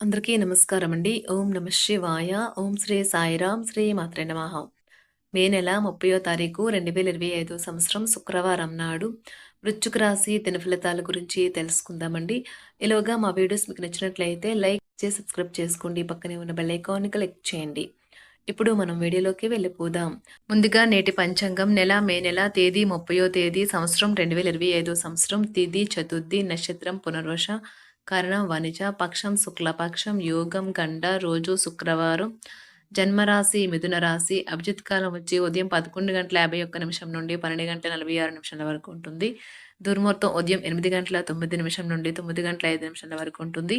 అందరికీ నమస్కారం అండి ఓం నమ శివాయ. ఓం శ్రీ సాయిరాం శ్రీ మాత్రే నమః. మే నెల ముప్పయో తారీఖు రెండు వేల ఇరవై ఐదో సంవత్సరం శుక్రవారం నాడు వృశ్చిక రాశి దిన ఫలితాల గురించి తెలుసుకుందామండి. ఇలాగా మా వీడియోస్ మీకు నచ్చినట్లయితే లైక్ చేసి సబ్స్క్రైబ్ చేసుకోండి. పక్కనే ఉన్న బెల్ ఐకాన్ని క్లిక్ చేయండి. ఇప్పుడు మనం వీడియోలోకి వెళ్ళిపోదాం. ముందుగా నేటి పంచాంగం నెల మే నెల తేదీ ముప్పయో తేదీ సంవత్సరం రెండు వేల ఇరవై ఐదో సంవత్సరం. తిథి చతుర్థి నక్షత్రం పునర్వశ కరణం వనిజ పక్షం శుక్లపక్షం యోగం గండ రోజు శుక్రవారం జన్మరాశి మిథున రాశి అభిజిత్ కాలం వచ్చి ఉదయం పదకొండు గంటల యాభై ఒక్క నిమిషం నుండి పన్నెండు గంటల నలభై ఆరు నిమిషాల వరకు ఉంటుంది. దుర్ముహూర్తం ఉదయం ఎనిమిది గంటల తొమ్మిది నిమిషం నుండి తొమ్మిది గంటల ఐదు నిమిషాల వరకు ఉంటుంది.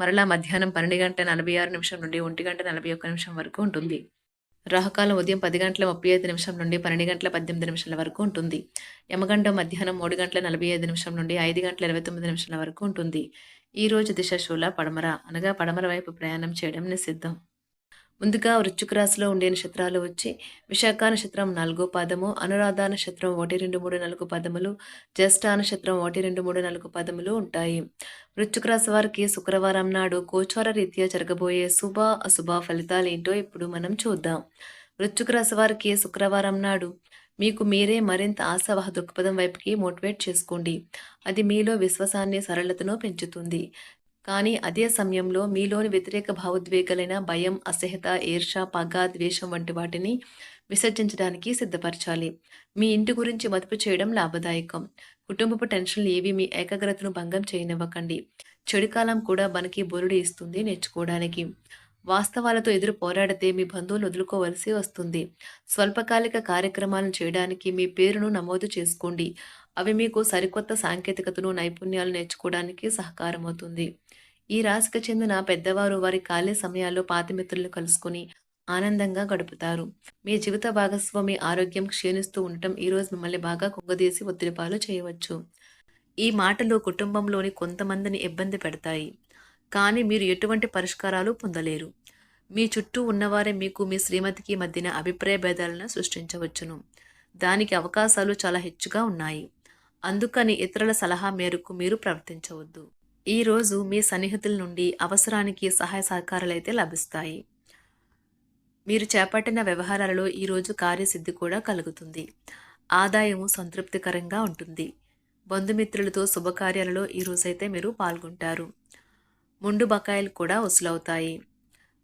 మరలా మధ్యాహ్నం పన్నెండు గంటల నలభై ఆరు నిమిషం నుండి ఒంటి గంట నలభై ఒక్క నిమిషం వరకు ఉంటుంది. రాహుకాలం ఉదయం పది గంటల ముప్పై ఐదు నిమిషం నుండి పన్నెండు గంటల పద్దెనిమిది నిమిషాల వరకు ఉంటుంది. యమగండం మధ్యాహ్నం మూడు గంటల నలభై ఐదు నిమిషం నుండి ఐదు గంటల ఇరవై తొమ్మిది నిమిషాల వరకు ఉంటుంది. ఈ రోజు దిశ శూల పడమర అనగా పడమర వైపు ప్రయాణం చేయడం నిషిద్ధం. ముందుగా వృచ్చుక రాశిలో ఉండే నక్షత్రాలు వచ్చి విశాఖ నక్షత్రం నాలుగో పాదము అనురాధ నక్షత్రం ఒకటి రెండు మూడు నాలుగు పదములు జ్యేష్ఠ నక్షత్రం ఒకటి రెండు మూడు నాలుగు పదములు ఉంటాయి. వృచ్చుక రాశి వారికి శుక్రవారం నాడు గోచార రీత్యా జరగబోయే శుభ అశుభ ఫలితాలు ఏంటో ఇప్పుడు మనం చూద్దాం. వృచ్చుక రాశి వారికి శుక్రవారం నాడు మీకు మీరే మరింత ఆశావహ దృక్పథం వైపుకి మోటివేట్ చేసుకోండి. అది మీలో విశ్వాసాన్ని సరళతను పెంచుతుంది. కానీ అదే సమయంలో మీలోని వ్యతిరేక భావోద్వేగాలైన భయం అసహ్యత ఈర్ష పగ ద్వేషం వంటి వాటిని విసర్జించడానికి సిద్ధపరచాలి. మీ ఇంటి గురించి మదుపు చేయడం లాభదాయకం. కుటుంబపు టెన్షన్లు ఏవి మీ ఏకాగ్రతను భంగం చేయనివ్వకండి. చెడుకాలం కూడా మనకి బొరుడు ఇస్తుంది నేర్చుకోవడానికి. వాస్తవాలతో ఎదురు పోరాడితే మీ బంధువులు వదులుకోవలసి వస్తుంది. స్వల్పకాలిక కార్యక్రమాలను చేయడానికి మీ పేరును నమోదు చేసుకోండి. అవి మీకు సరికొత్త సాంకేతికతను నైపుణ్యాలు నేర్చుకోవడానికి సహకారం అవుతుంది ఈ రాశికి చెందిన పెద్దవారు వారి ఖాళీ సమయాల్లో పాతిమిత్రులను కలుసుకుని ఆనందంగా గడుపుతారు. మీ జీవిత భాగస్వామి ఆరోగ్యం క్షీణిస్తూ ఉండటం ఈరోజు మిమ్మల్ని బాగా కుంగదీసి ఒత్తిడిపాలు చేయవచ్చు. ఈ మాటలు కుటుంబంలోని కొంతమందిని ఇబ్బంది పెడతాయి. కానీ మీరు ఎటువంటి పరిష్కారాలు పొందలేరు. మీ చుట్టూ ఉన్నవారే మీకు మీ శ్రీమతికి మధ్యన అభిప్రాయ భేదాలను సృష్టించవచ్చును. దానికి అవకాశాలు చాలా హెచ్చుగా ఉన్నాయి. అందుకని ఇతరుల సలహా మేరకు మీరు ప్రవర్తించవద్దు. ఈరోజు మీ సన్నిహితుల నుండి అవసరానికి సహాయ సహకారాలైతే లభిస్తాయి. మీరు చేపట్టిన వ్యవహారాలలో ఈరోజు కార్యసిద్ధి కూడా కలుగుతుంది. ఆదాయము సంతృప్తికరంగా ఉంటుంది. బంధుమిత్రులతో శుభకార్యాలలో ఈరోజైతే మీరు పాల్గొంటారు. ముండు బకాయిలు కూడా వసూలవుతాయి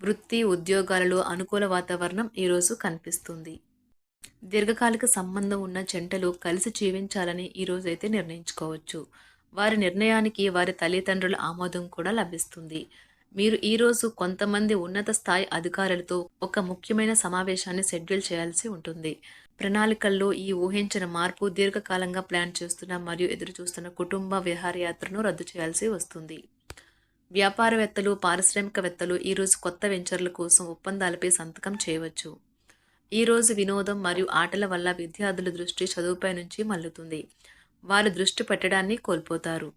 వృత్తి ఉద్యోగాలలో అనుకూల వాతావరణం ఈరోజు కనిపిస్తుంది. దీర్ఘకాలిక సంబంధం ఉన్న జంటలు కలిసి జీవించాలని ఈరోజైతే నిర్ణయించుకోవచ్చు. వారి నిర్ణయానికి వారి తల్లిదండ్రుల ఆమోదం కూడా లభిస్తుంది. మీరు ఈరోజు కొంతమంది ఉన్నత స్థాయి అధికారులతో ఒక ముఖ్యమైన సమావేశాన్ని షెడ్యూల్ చేయాల్సి ఉంటుంది. ప్రణాళికల్లో ఈ ఊహించిన మార్పు దీర్ఘకాలంగా ప్లాన్ చేస్తున్న మరియు ఎదురు చూస్తున్న కుటుంబ విహారయాత్రను రద్దు చేయాల్సి వస్తుంది. వ్యాపారవేత్తలు పారిశ్రామికవేత్తలు ఈరోజు కొత్త వెంచర్ల కోసం ఒప్పందాలపై సంతకం చేయవచ్చు. ఈరోజు వినోదం మరియు ఆటల వల్ల విద్యార్థుల దృష్టి చదువుపై నుంచి మల్లుతుంది వారు దృష్టి పెట్టడాన్ని కోల్పోతారు.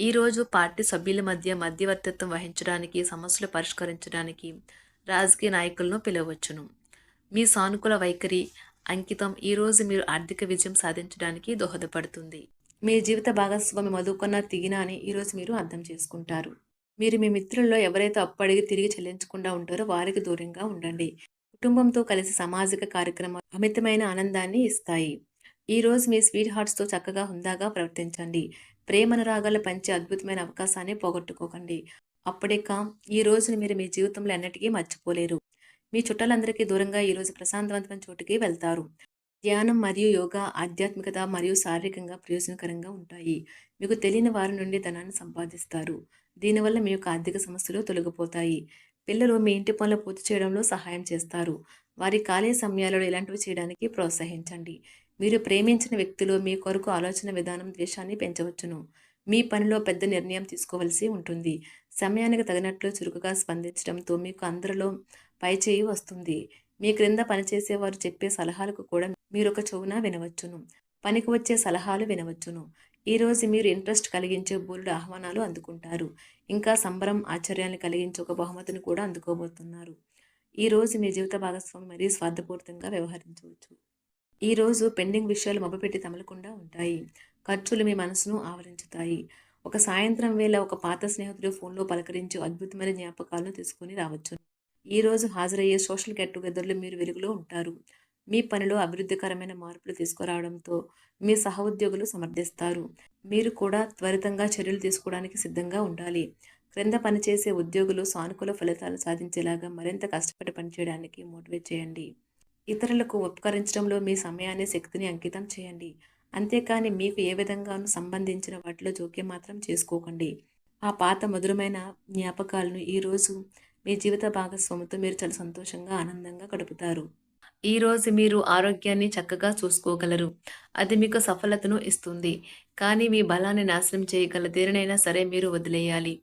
ఈరోజు పార్టీ సభ్యుల మధ్య మధ్యవర్తిత్వం వహించడానికి సమస్యలు పరిష్కరించడానికి రాజకీయ నాయకులను పిలవచ్చును. మీ సానుకూల వైఖరి అంకితం ఈరోజు మీరు ఆర్థిక విజయం సాధించడానికి దోహదపడుతుంది. మీ జీవిత భాగస్వామి మధుకున్న తిగిన అని ఈరోజు మీరు అర్థం చేసుకుంటారు. మీరు మీ మిత్రుల్లో ఎవరైతే అప్పు అడిగి తిరిగి చెల్లించకుండా ఉంటారో వారికి దూరంగా ఉండండి. కుటుంబంతో కలిసి సామాజిక కార్యక్రమాలు అమితమైన ఆనందాన్ని ఇస్తాయి. ఈ రోజు మీ స్వీట్ హార్ట్స్తో చక్కగా హుందాగా ప్రవర్తించండి. ప్రేమనురాగాలు పంచే అద్భుతమైన అవకాశాన్ని పోగొట్టుకోకండి. అప్పుడే కామ్ ఈ రోజుని మీరు మీ జీవితంలో ఎన్నటికీ మర్చిపోలేరు. మీ చుట్టాలందరికీ దూరంగా ఈరోజు ప్రశాంతవంతమైన చోటుకి వెళ్తారు. ధ్యానం మరియు యోగా ఆధ్యాత్మికత మరియు శారీరకంగా ప్రయోజనకరంగా ఉంటాయి. మీకు తెలియని వారి నుండి ధనాన్ని సంపాదిస్తారు. దీనివల్ల మీ యొక్క ఆర్థిక సమస్యలు తొలగిపోతాయి. పిల్లలు మీ ఇంటి పనులు పూర్తి చేయడంలో సహాయం చేస్తారు. వారి ఖాళీ సమయాలలో ఇలాంటివి చేయడానికి ప్రోత్సహించండి. మీరు ప్రేమించిన వ్యక్తులు మీ కొరకు ఆలోచన విధానం ద్వేషాన్ని పెంచవచ్చును. మీ పనిలో పెద్ద నిర్ణయం తీసుకోవలసి ఉంటుంది. సమయానికి తగినట్లు చురుకుగా స్పందించడంతో మీకు అందరిలో పైచేయి వస్తుంది. మీ క్రింద పనిచేసేవారు చెప్పే సలహాలకు కూడా మీరు ఒక చెవున వినవచ్చును. పనికి వచ్చే సలహాలు వినవచ్చును. ఈరోజు మీరు ఇంట్రెస్ట్ కలిగించే బోల్డ్ ఆహ్వానాలు అందుకుంటారు. ఇంకా సంబరం ఆశ్చర్యాన్ని కలిగించే ఒక బహుమతిని కూడా అందుకోబోతున్నారు. ఈరోజు మీ జీవిత భాగస్వామి మరీ స్వార్థపూరితంగా వ్యవహరించవచ్చు. ఈరోజు పెండింగ్ విషయాలు మొబపెట్టి తమలకుండా ఉంటాయి. ఖర్చులు మీ మనసును ఆవరించుతాయి. ఒక సాయంత్రం వేళ ఒక పాత స్నేహితుడు ఫోన్లో పలకరించి అద్భుతమైన జ్ఞాపకాలను తీసుకొని రావచ్చు. ఈరోజు హాజరయ్యే సోషల్ గెట్ టుగెదర్లో మీరు వెలుగులో ఉంటారు. మీ పనిలో అభివృద్ధికరమైన మార్పులు తీసుకురావడంతో మీ సహోద్యోగులు సమర్థిస్తారు. మీరు కూడా త్వరితంగా చర్యలు తీసుకోవడానికి సిద్ధంగా ఉండాలి. క్రింద పనిచేసే ఉద్యోగులు సానుకూల ఫలితాలు సాధించేలాగా మరింత కష్టపడి పనిచేయడానికి మోటివేట్ చేయండి. ఇతరులకు ఉపకరించడంలో మీ సమయాన్ని శక్తిని అంకితం చేయండి. అంతేకాని మీకు ఏ విధంగానూ సంబంధించిన వాటిలో జోక్యం మాత్రం చేసుకోకండి. ఆ పాత మధురమైన జ్ఞాపకాలను ఈరోజు మీ జీవిత భాగస్వామితో మీరు చాలా సంతోషంగా ఆనందంగా గడుపుతారు. ఈరోజు మీరు ఆరోగ్యాన్ని చక్కగా చూసుకోగలరు. అది మీకు సఫలతను ఇస్తుంది. కానీ మీ బలాన్ని నాశనం చేయగల దేనినైనా సరే మీరు వదిలేయాలి.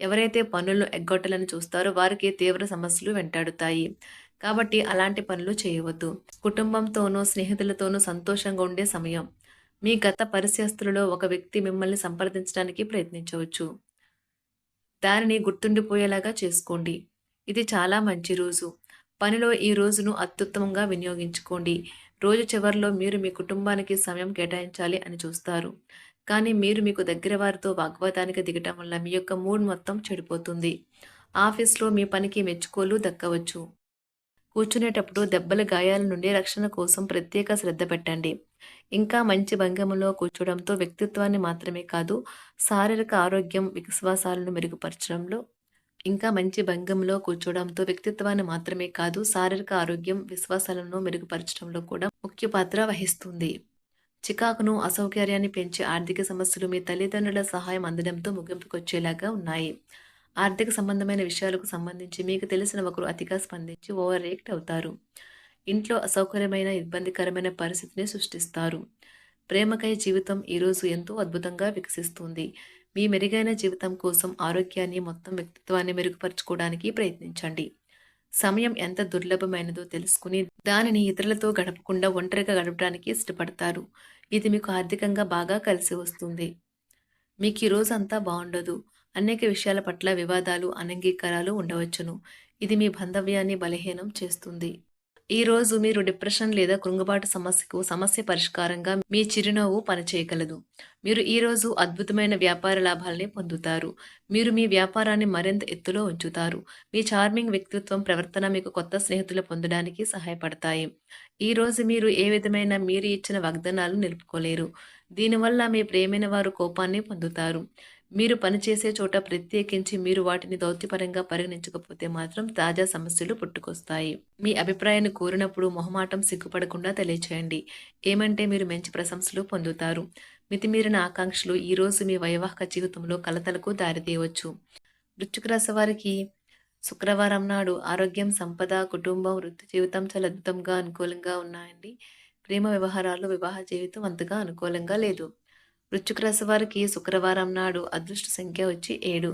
ఎవరైతే పనులను ఎగ్గొట్టాలని చూస్తారో వారికి తీవ్ర సమస్యలు వెంటాడుతాయి. కాబట్టి అలాంటి పనులు చేయవద్దు. కుటుంబంతోనూ స్నేహితులతోనూ సంతోషంగా ఉండే సమయం. మీ గత పరిస్థితులలో ఒక వ్యక్తి మిమ్మల్ని సంప్రదించడానికి ప్రయత్నించవచ్చు. దానిని గుర్తుండిపోయేలాగా చేసుకోండి. ఇది చాలా మంచి రోజు. పనిలో ఈ రోజును అత్యుత్తమంగా వినియోగించుకోండి. రోజు చివరిలో మీరు మీ కుటుంబానికి సమయం కేటాయించాలి అని చూస్తారు. కానీ మీరు మీకు దగ్గర వారితో వాగ్వాదానికి దిగటం వల్ల మీ యొక్క మూడ్ మొత్తం చెడిపోతుంది. ఆఫీస్లో మీ పనికి మెచ్చుకోలు దక్కవచ్చు. కూర్చునేటప్పుడు దెబ్బల గాయాల నుండి రక్షణ కోసం ప్రత్యేక శ్రద్ధ పెట్టండి. ఇంకా మంచి భంగములో కూర్చోవడంతో వ్యక్తిత్వాన్ని మాత్రమే కాదు శారీరక ఆరోగ్యం విశ్వాసాలను మెరుగుపరచడంలో ఇంకా మంచి భంగంలో కూర్చోవడంతో వ్యక్తిత్వాన్ని మాత్రమే కాదు శారీరక ఆరోగ్యం విశ్వాసాలను మెరుగుపరచడంలో కూడా ముఖ్య పాత్ర వహిస్తుంది. చికాకును అసౌకర్యాన్ని పెంచే ఆర్థిక సమస్యలు మీ తల్లిదండ్రుల సహాయం అందడంతో ముగింపుకొచ్చేలాగా ఉన్నాయి. ఆర్థిక సంబంధమైన విషయాలకు సంబంధించి మీకు తెలిసిన ఒకరు అతిగా స్పందించి ఓవర్ రియాక్ట్ అవుతారు. ఇంట్లో అసౌకర్యమైన ఇబ్బందికరమైన పరిస్థితిని సృష్టిస్తారు. ప్రేమకై జీవితం ఈరోజు ఎంతో అద్భుతంగా వికసిస్తుంది. మీ మెరుగైన జీవితం కోసం ఆరోగ్యాన్ని మొత్తం వ్యక్తిత్వాన్ని మెరుగుపరచుకోవడానికి ప్రయత్నించండి. సమయం ఎంత దుర్లభమైనదో తెలుసుకుని దానిని ఇతరులతో గడపకుండా ఒంటరిగా గడపడానికి ఇష్టపడతారు. ఇది మీకు ఆర్థికంగా బాగా కలిసి వస్తుంది. మీకు ఈ రోజు అంతా బాగుండదు. అనేక విషయాల పట్ల వివాదాలు అనంగీకారాలు ఉండవచ్చును. ఇది మీ బంధవ్యాన్ని బలహీనం చేస్తుంది. ఈ రోజు మీరు డిప్రెషన్ లేదా కృంగుబాటు సమస్యకు సమస్య పరిష్కారంగా మీ చిరునవ్వు పనిచేయగలదు. మీరు ఈ రోజు అద్భుతమైన వ్యాపార లాభాలని పొందుతారు. మీరు మీ వ్యాపారాన్ని మరింత ఎత్తులో ఉంచుతారు. మీ చార్మింగ్ వ్యక్తిత్వం ప్రవర్తన మీకు కొత్త స్నేహితులు పొందడానికి సహాయపడతాయి. ఈ రోజు మీరు ఏ విధమైన మీరు ఇచ్చిన వాగ్దానాలు నిలుపుకోలేరు. దీనివల్ల మీ ప్రేమైన వారు కోపాన్ని పొందుతారు. మీరు పనిచేసే చోట ప్రత్యేకించి మీరు వాటిని దౌత్యపరంగా పరిగణించకపోతే మాత్రం తాజా సమస్యలు పుట్టుకొస్తాయి. మీ అభిప్రాయాన్ని కోరినప్పుడు మొహమాటం సిగ్గుపడకుండా తెలియచేయండి. ఏమంటే మీరు మంచి ప్రశంసలు పొందుతారు. మితిమీరిన ఆకాంక్షలు ఈరోజు మీ వైవాహిక జీవితంలో కలతలకు దారితీయవచ్చు. వృత్తిక రాశి వారికి శుక్రవారం నాడు ఆరోగ్యం సంపద కుటుంబం వృత్తి జీవితం చాలా అద్భుతంగా అనుకూలంగా ఉన్నాయండి. ప్రేమ వ్యవహారాలు వివాహ జీవితం అంతగా అనుకూలంగా లేదు. వృశ్చిక రాశి వారికి శుక్రవారం నాడు అదృష్ట సంఖ్య వచ్చి ఏడు.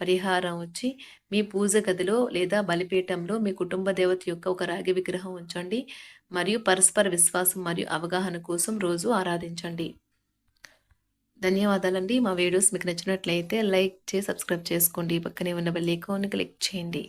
పరిహారం వచ్చి మీ పూజ గదిలో లేదా బలిపీఠంలో మీ కుటుంబ దేవత యొక్క ఒక రాగి విగ్రహం ఉంచండి. మరియు పరస్పర విశ్వాసం మరియు అవగాహన కోసం రోజు ఆరాధించండి. ధన్యవాదాలండి. మా వీడియోస్ మీకు నచ్చినట్లయితే లైక్ చేసి సబ్స్క్రైబ్ చేసుకోండి. పక్కనే ఉన్న బెల్ ఐకాన్ క్లిక్ చేయండి.